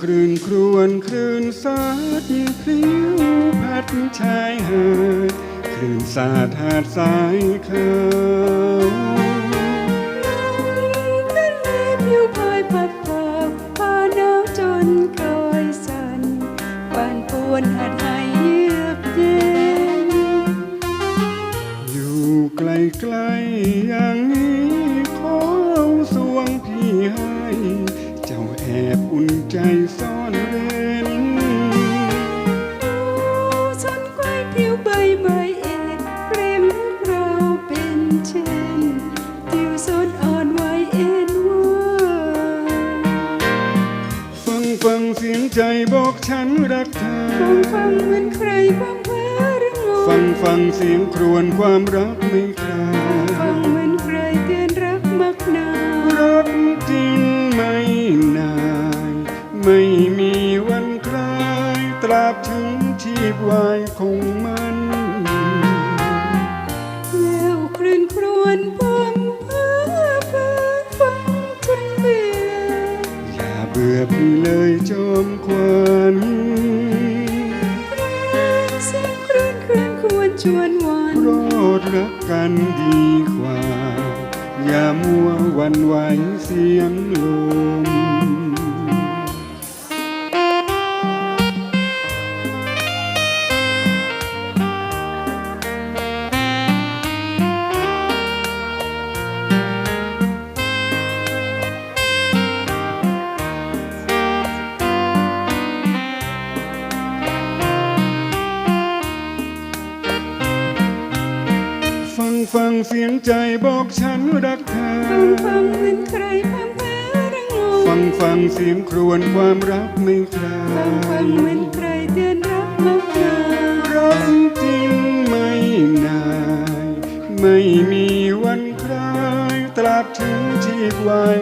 คลื่นครวนคลื่นซัดพลิ้วพัดชายหาดคลื่นสาดหาดสายขาวทะเลผิวพายพัดพาพาหนาวจนกลอยสั่นปานปวนหาดหายเยือกเย็นอยู่ไกลๆอย่างนี้ บอุ่นใจซ่อนเร้นสนไกวผิวใบไม้เอกเรมรักเราเป็นเช่นผิวสดอ่อนไหวเอ็นว่าฟังฟังเสียงใจบอกฉันรักเธอ ฟังฟังเหมือนใครบ้างแพ้หรืองงฟังฟังเสียงครวญความรักไม่คลาฟังเหมือนใครเตือนรักมักนารัก ไม่มีวันคลายตราบถึงชีพวายคงมันแล้วคลื่นครวนพมเพ้อเพ้อฟังจนเบื่ออย่าเบื่อพี่เลยจอมควันเสียงคลื่นคลื่นควรชวนวานรอดรักกันดีกว่า อย่ามัวหวันไหวเสียงลม ฟังฟังเสียงใจบอกฉันรักเธอฟังฟังเหมือนใครพมเพ้อหรืองงฟังฟังเสียงครวญความรักไม่คลาฟังฟังยเหมือนใครเตือนรักมักหนารักจริงไม่นานไม่มีวันคลายตราบถึงชีพวาย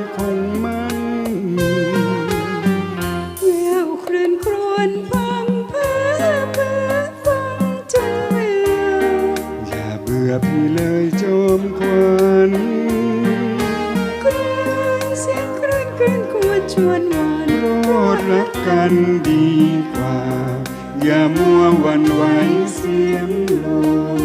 ชวนวานรอดรักกันดีกว่า อย่ามัววันไหวเสียงลม